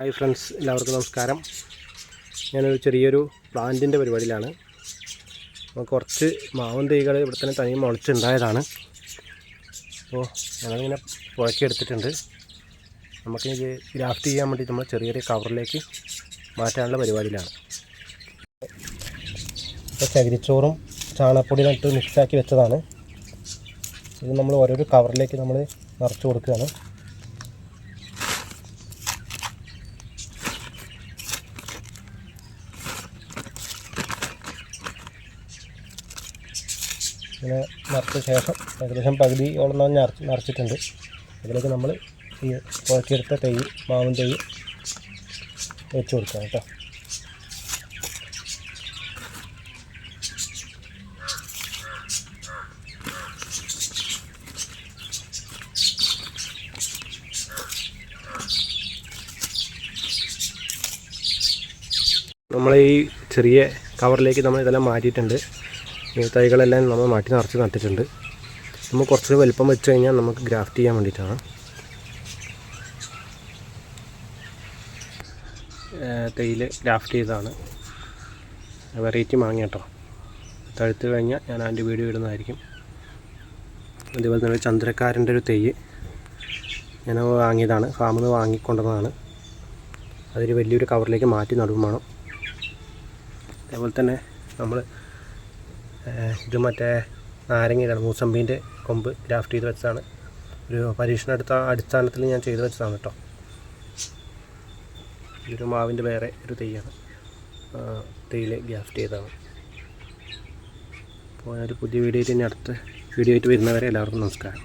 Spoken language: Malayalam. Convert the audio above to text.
ഹായ് ഫ്രണ്ട്സ് എല്ലാവർക്കും നമസ്കാരം. ഞാനൊരു ചെറിയൊരു പ്ലാന്റിന്റെ പരിപാടിയിലാണ്. കുറച്ച് മാവൻ തൈകൾ ഇവിടെ തന്നെ തനിയെ മുളച്ചുണ്ടായതാണ്. അപ്പോൾ ഞങ്ങളിങ്ങനെ പുഴക്കിയെടുത്തിട്ടുണ്ട്. നമുക്കിനി ഗ്രാഫ്റ്റ് ചെയ്യാൻ വേണ്ടി നമ്മൾ ചെറിയ ചെറിയ കവറിലേക്ക് മാറ്റാനുള്ള പരിപാടിയിലാണ്. ഇപ്പോൾ ചകിരിച്ചോറും ചാണകപ്പൊടി നട്ട് മിക്സാക്കി വെച്ചതാണ്. ഇത് നമ്മൾ ഓരോരോ കവറിലേക്ക് നമ്മൾ നിറച്ച് കൊടുക്കുകയാണ്. ഇങ്ങനെ നിറച്ച ശേഷം ഏകദേശം പകുതിയോളം നമ്മൾ നിറച്ച് നിറച്ചിട്ടുണ്ട് അതിലേക്ക് നമ്മൾ ഈ കുഴക്കിയെടുത്ത തൈ മാവിൻ തൈ വെച്ച് കൊടുക്കാം കേട്ടോ. നമ്മൾ ഈ ചെറിയ കവറിലേക്ക് നമ്മൾ ഇതെല്ലാം മാറ്റിയിട്ടുണ്ട്. ഈ തൈകളെല്ലാം നമ്മൾ മാറ്റി നിറച്ച് നട്ടിട്ടുണ്ട്. നമ്മൾ കുറച്ച് വലിപ്പം വെച്ച് കഴിഞ്ഞാൽ നമുക്ക് ഗ്രാഫ്റ്റ് ചെയ്യാൻ വേണ്ടിയിട്ടാണ്. തൈയിൽ ഗ്രാഫ്റ്റ് ചെയ്തതാണ്. വെറൈറ്റി മാങ്ങ കേട്ടോ. തഴുത്ത് കഴിഞ്ഞാൽ ഞാൻ അതിന്റെ വീഡിയോ ഇടുന്നതായിരിക്കും. അതേപോലെ തന്നെ ചന്ദ്രക്കാരന്റെ ഒരു തെയ്യ് ഞാൻ വാങ്ങിയതാണ്. ഫാമിൽ നിന്ന് വാങ്ങിക്കൊണ്ടതാണ് അതൊരു വലിയൊരു കവറിലേക്ക് മാറ്റി നടുവും വേണം. അതേപോലെ തന്നെ നമ്മൾ ഇത് മറ്റേ നാരങ്ങയുടെ മൂസമ്പീന്റെ കൊമ്പ് ഗ്രാഫ്റ്റ് ചെയ്ത് വെച്ചതാണ്. ഒരു പരീക്ഷണ എടുത്ത അടിസ്ഥാനത്തിൽ ഞാൻ ചെയ്ത് വെച്ചതാണ് കേട്ടോ ഇതൊരു മാവിന്റെ വേറെ ഒരു തെയ്യാണ് തെയ്യിൽ ഗ്രാഫ്റ്റ് ചെയ്തതാണ്. അപ്പോൾ ഞാനൊരു പുതിയ വീഡിയോ ഇനി അടുത്ത വീഡിയോ ആയിട്ട് വരുന്നവരെ എല്ലാവർക്കും നമസ്കാരം.